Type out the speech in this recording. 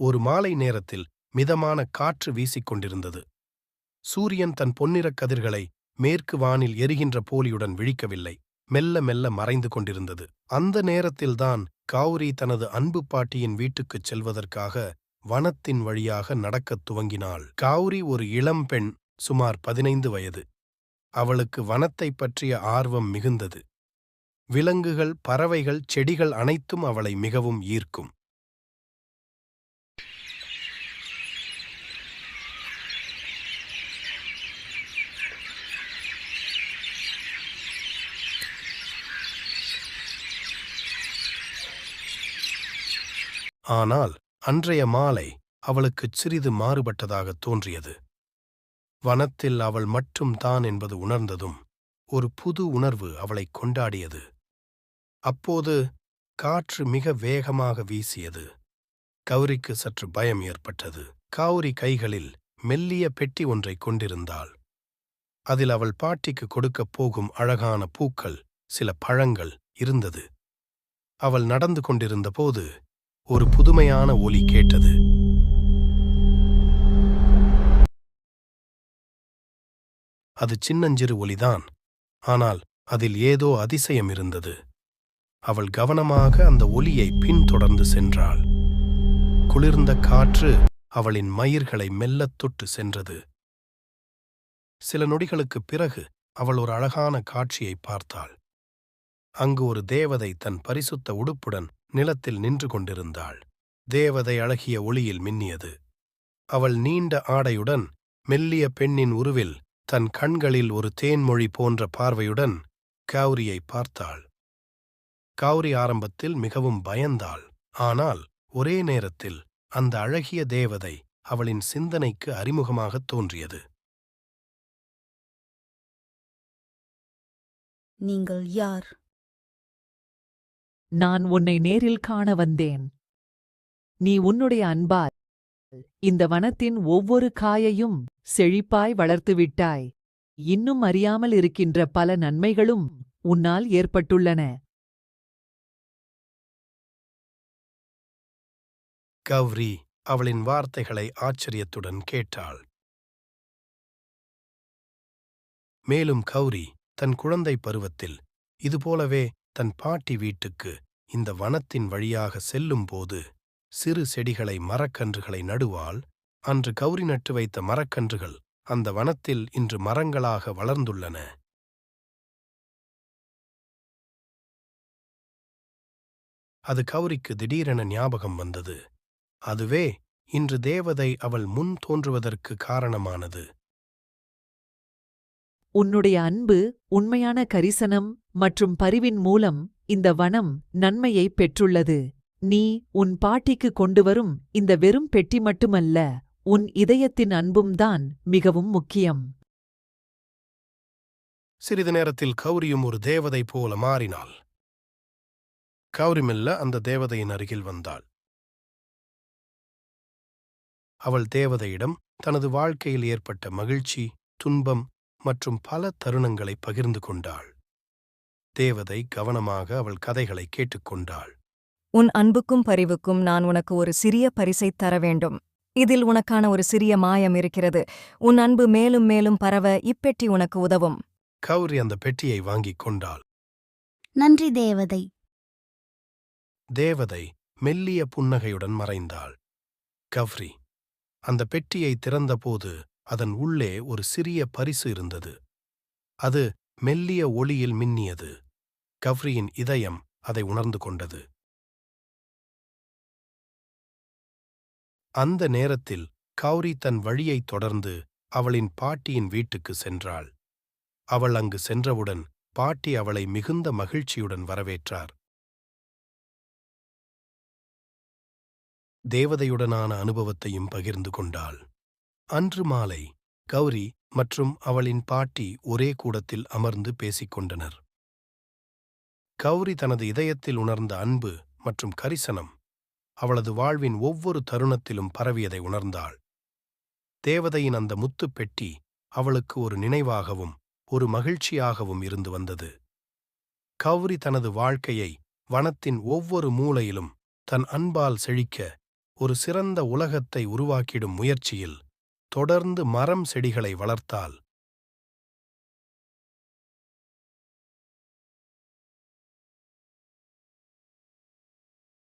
ஒரு மாலை நேரத்தில் மிதமான காற்று வீசிக்கொண்டிருந்தது. சூரியன் தன் பொன்னிறக் கதிர்களை மேற்கு வானில் எரிகின்ற போலியுடன் விழிக்கவில்லை. மெல்ல மெல்ல மறைந்து கொண்டிருந்தது. அந்த நேரத்தில்தான் காவுரி தனது அன்பு பாட்டியின் வீட்டுக்குச் செல்வதற்காக வனத்தின் வழியாக நடக்கத் துவங்கினாள். காவுரி ஒரு இளம்பெண் சுமார் பதினைந்து வயது. அவளுக்கு வனத்தைப் பற்றிய ஆர்வம் மிகுந்தது. விலங்குகள் பறவைகள் செடிகள் அனைத்தும் அவளை மிகவும் ஈர்க்கும். ஆனால் அன்றைய மாலை அவளுக்குச் சிறிது மாறுபட்டதாகத் தோன்றியது. வனத்தில் அவள் மட்டும் தான் என்பது உணர்ந்ததும் ஒரு புது உணர்வு அவளைக் கொண்டாடியது. அப்போது காற்று மிக வேகமாக வீசியது. கௌரிக்கு சற்று பயம் ஏற்பட்டது. காவுரி கைகளில் மெல்லிய பெட்டி ஒன்றைக் கொண்டிருந்தாள். அதில் அவள் பாட்டிக்கு கொடுக்கப் போகும் அழகான பூக்கள் சில பழங்கள் இருந்தது. அவள் நடந்து கொண்டிருந்தபோது ஒரு புதுமையான ஒலி கேட்டது. அது சின்னஞ்சிறு ஒலிதான் ஆனால் அதில் ஏதோ அதிசயம் இருந்தது. அவள் கவனமாக அந்த ஒலியை பின்தொடர்ந்து சென்றாள். குளிர்ந்த காற்று அவளின் மயிர்களை மெல்லத் தொட்டு சென்றது. சில நொடிகளுக்குப் பிறகு அவள் ஒரு அழகான காட்சியை பார்த்தாள். அங்கு ஒரு தேவதை தன் பரிசுத்த உடுப்புடன் நிலத்தில் நின்று கொண்டிருந்தாள். தேவதை அழகிய ஒளியில் மின்னியது. அவள் நீண்ட ஆடையுடன் மெல்லிய பெண்ணின் உருவில் தன் கண்களில் ஒரு தேன்மொழி போன்ற பார்வையுடன் கௌரியை பார்த்தாள். கௌரி ஆரம்பத்தில் மிகவும் பயந்தாள். ஆனால் ஒரே நேரத்தில் அந்த அழகிய தேவதை அவளின் சிந்தனைக்கு அறிமுகமாகத் தோன்றியது. நீங்கள் யார்? நான் உன்னை நேரில் காண வந்தேன். நீ உன்னுடைய அன்பால் இந்த வனத்தின் ஒவ்வொரு காயையும் செழிப்பாய் வளர்த்துவிட்டாய் இன்னும் அறியாமல் இருக்கின்ற பல நன்மைகளும் உன்னால் ஏற்பட்டுள்ளன. கௌரி அவளின் வார்த்தைகளை ஆச்சரியத்துடன் கேட்டாள். மேலும் கௌரி தன் குழந்தை பருவத்தில் இதுபோலவே தன் பாட்டி வீட்டுக்கு இந்த வனத்தின் வழியாக செல்லும்போது சிறு செடிகளை மரக்கன்றுகளை நடுவால் அன்று கௌரி நட்டு வைத்த மரக்கன்றுகள் அந்த வனத்தில் இன்று மரங்களாக வளர்ந்துள்ளன. அது கௌரிக்கு திடீரென ஞாபகம் வந்தது. அதுவே இன்று தேவதை அவள் முன் தோன்றுவதற்கு காரணமானது. உன்னுடைய அன்பு உண்மையான கரிசனம் மற்றும் பரிவின் மூலம் இந்த வனம் நன்மையை பெற்றுள்ளது. நீ உன் பாட்டிக்கு கொண்டுவரும் இந்த வெறும் பெட்டி மட்டுமல்ல உன் இதயத்தின் அன்பும் தான் மிகவும் முக்கியம். சிறிது நேரத்தில் கௌரியும் ஒரு தேவதை போல மாறினாள். கௌரி மெல்ல அந்த தேவதையின் அருகில் வந்தாள். அவள் தேவதையிடம் தனது வாழ்க்கையில் ஏற்பட்ட மகிழ்ச்சி துன்பம் மற்றும் பல தருணங்களை பகிர்ந்து கொண்டாள். தேவதை கவனமாக அவள் கதைகளை கேட்டுக்கொண்டாள் உன் அன்புக்கும் பரிவுக்கும் நான் உனக்கு ஒரு சிறிய பரிசைத் தர வேண்டும். இதில் உனக்கான ஒரு சிறிய மாயம் இருக்கிறது. உன் அன்பு மேலும் மேலும் பரவ இப்பெட்டி உனக்கு உதவும். கௌரி அந்த பெட்டியை வாங்கிக் கொண்டாள். நன்றி தேவதை. தேவதை மெல்லிய புன்னகையுடன் மறைந்தாள். கவ்ரி அந்த பெட்டியை திறந்தபோது அதன் உள்ளே ஒரு சிறிய பரிசு இருந்தது. அது மெல்லிய ஒளியில் மின்னியது. கவ்ரியின் இதயம் அதை உணர்ந்து கொண்டது. அந்த நேரத்தில் கௌரி தன் வழியைத் தொடர்ந்து அவளின் பாட்டியின் வீட்டுக்கு சென்றாள். அவள் அங்கு சென்றவுடன் பாட்டி அவளை மிகுந்த மகிழ்ச்சியுடன் வரவேற்றார். தேவதையுடனான அனுபவத்தையும் பகிர்ந்து கொண்டாள். அன்று மாலை கௌரி மற்றும் அவளின் பாட்டி ஒரே கூடத்தில் அமர்ந்து பேசிக் கொண்டனர். கௌரி தனது இதயத்தில் உணர்ந்த அன்பு மற்றும் கரிசனம் அவளது வாழ்வின் ஒவ்வொரு தருணத்திலும் பரவியதை உணர்ந்தாள். தேவதையின் அந்த முத்துப் பெட்டி அவளுக்கு ஒரு நினைவாகவும் ஒரு மகிழ்ச்சியாகவும் இருந்து வந்தது. கௌரி தனது வாழ்க்கையை வனத்தின் ஒவ்வொரு மூலையிலும் தன் அன்பால் செழிக்க ஒரு சிறந்த உலகத்தை உருவாக்கிடும் முயற்சியில் தொடர்ந்து மரம் செடிகளை வளர்த்தால்